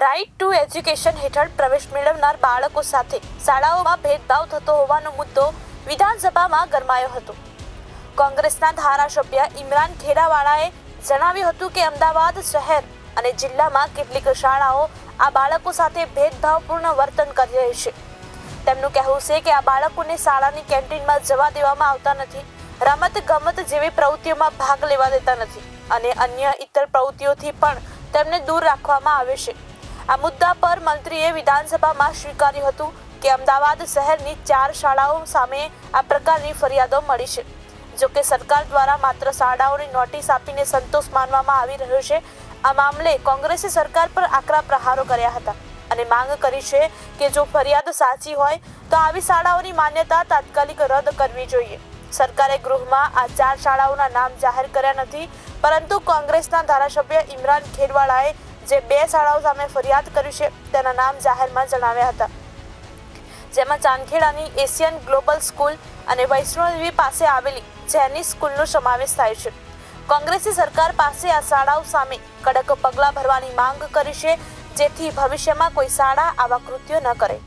Right to education હેઠળ પ્રવેશ મેળવનાર બાળકો સાથે શાળાઓમાં ભેદભાવ થતો હોવાનો મુદ્દો વિધાનસભામાં ગરમાયો હતો. કોંગ્રેસના ધારાસભ્ય ઇમરાન ખેડાવાળાએ જણાવ્યું હતું કે અમદાવાદ શહેર અને જિલ્લામાં કેટલીક શાળાઓ આ બાળકો સાથે ભેદભાવપૂર્ણ વર્તન કરી રહી છે. તેમનું કહેવું છે કે આ બાળકોને શાળાની કેન્ટીનમાં જવા દેવામાં આવતા નથી રમત ગમત જેવી પ્રવૃત્તિઓમાં ભાગ લેવા દેતા નથી અને અન્ય ઇતર પ્રવૃત્તિઓથી પણ તેમને દૂર રાખવામાં આવે છે. આ મુદ્દા પર મંત્રીએ વિધાનસભામાં સ્વીકાર્યું હતું કે અમદાવાદ શહેરની ચાર શાળાઓ સામે આ પ્રકારની ફરિયાદો મળી છે. જો કે સરકાર દ્વારા માત્ર શાળાઓની નોટિસ આપીને સંતોષ માનવામાં આવી રહ્યો છે, આ મામલે કોંગ્રેસે સરકાર પર આકરા પ્રહારો કર્યા હતા અને માંગ કરી છે કે જો ફરિયાદ સાચી હોય, તો આવી શાળાઓની માન્યતા તાત્કાલિક રદ કરવી જોઈએ. સરકારે ગૃહમાં આ ચાર શાળાઓના નામ જાહેર કર્યા નથી, પરંતુ કોંગ્રેસના ધારાસભ્ય ઇમરાન ખેરવાળાએ જે બે શાળાઓ સામે ફરિયાદ કરી છે, તેના નામ જાહેરમાં જણાવ્યા હતા. જેમાં ચાંદખેડાની એશિયન ગ્લોબલ સ્કૂલ અને વૈષ્ણોદેવી પાસે આવેલી જેની સ્કૂલનો સમાવેશ થાય છે. કોંગ્રેસી સરકાર પાસે આ શાળાઓ સામે કડક પગલાં ભરવાની માંગ કરી છે, જેથી ભવિષ્યમાં કોઈ શાળા આવા કૃત્યો ન કરે.